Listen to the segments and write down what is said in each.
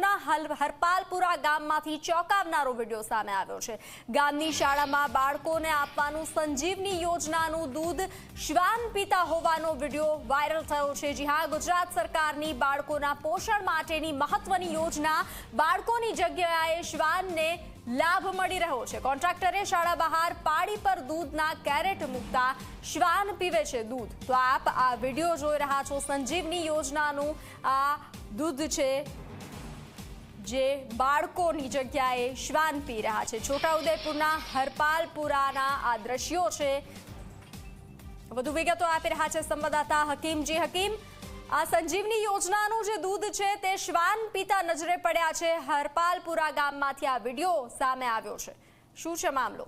હરપાલપુરા ગામમાંથી ચોંકાવનારો વીડિયો સામે આવ્યો છે. ગામની શાળામાં બાળકોને આપવાનું સંજીવની યોજનાનું દૂધ શ્વાન પીતા હોવાનો વીડિયો વાયરલ થયો છે. જી હા, ગુજરાત સરકારની બાળકોના પોષણ માટેની મહત્વની યોજના બાળકોની જગ્યાએ શ્વાનને લાભ મળી રહ્યો છે. કોન્ટ્રાક્ટરે શાળા બહાર પાડી પર દૂધના કેરેટ મૂકતા શ્વાન પીવે છે દૂધ. તો આપ આ વીડિયો જોઈ રહ્યા છો. સંજીવની યોજનાનું આ દૂધ છે જે બાળકોની જગ્યાએ શ્વાન પી રહ્યા છે. છોટાઉદેપુરના હરપાલપુરાના આ દ્રશ્યો છે. વધુ વિગતો આપી રહ્યા છે સંવાદદાતા હકીમજી હકીમ, આ સંજીવની યોજનાનું જે દૂધ છે તે શ્વાન પીતા નજરે પડ્યા છે. હરપાલપુરા ગામમાંથી આ વીડિયો સામે આવ્યો છે. શું છે મામલો?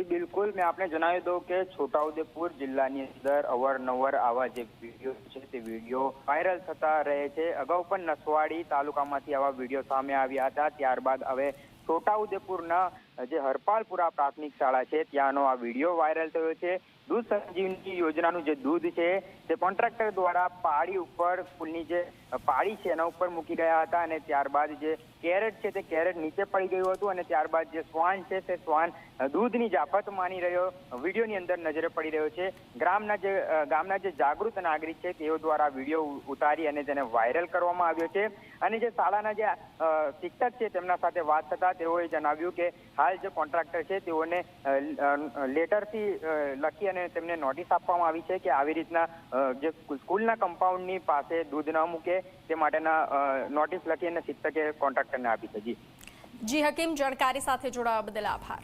જી, બિલકુલ. મેં આપને જણાવી દઉં કે છોટાઉદેપુર જિલ્લાની અંદર અવારનવાર આવા જે વીડિયો છે તે વીડિયો વાયરલ થતા રહે છે. અગાઉ પણ નસવાડી તાલુકામાંથી આવા વીડિયો સામે આવ્યા હતા. ત્યારબાદ હવે છોટાઉદેપુરના જે હરપાલપુરા પ્રાથમિક શાળા છે, ત્યાંનો આ વીડિયો વાયરલ થયો છે. દૂધ સંજીવની યોજનાનું જે દૂધ છે, તે કોન્ટ્રાક્ટર દ્વારા પાળી ઉપર ફૂલની જે પાળી છે, એના ઉપર મૂકી ગયા હતા અને ત્યારબાદ જે કેરેટ છે, તે કેરેટ નીચે પડી ગયું હતું અને ત્યારબાદ જે શ્વાન છે, તે શ્વાન દૂધની જાફત માની રહ્યો, વિડીયોની અંદર નજરે પડી રહ્યો છે. ગ્રામના જે ગામના જે જાગૃત નાગરિક છે, તેઓ દ્વારા વીડિયો ઉતારી અને તેને વાયરલ કરવામાં આવ્યો છે. અને જે શાળાના જે શિક્ષક છે, તેમના સાથે વાત થતા તેઓએ જણાવ્યું કે હાલ જે કોન્ટ્રાક્ટર છે, તેઓને લેટરથી લખી અને તેમને નોટિસ આપવામાં આવી છે કે આવી રીતના જે સ્કૂલના કમ્પાઉન્ડની પાસે દૂધ ન મૂકે તે માટેના નોટિસ લખી અને શિક્ષકે કોન્ટ્રાક્ટરને આપી છે. જી. જી, હકીમ, જાણકારી સાથે જોડાવા બદલ આભાર.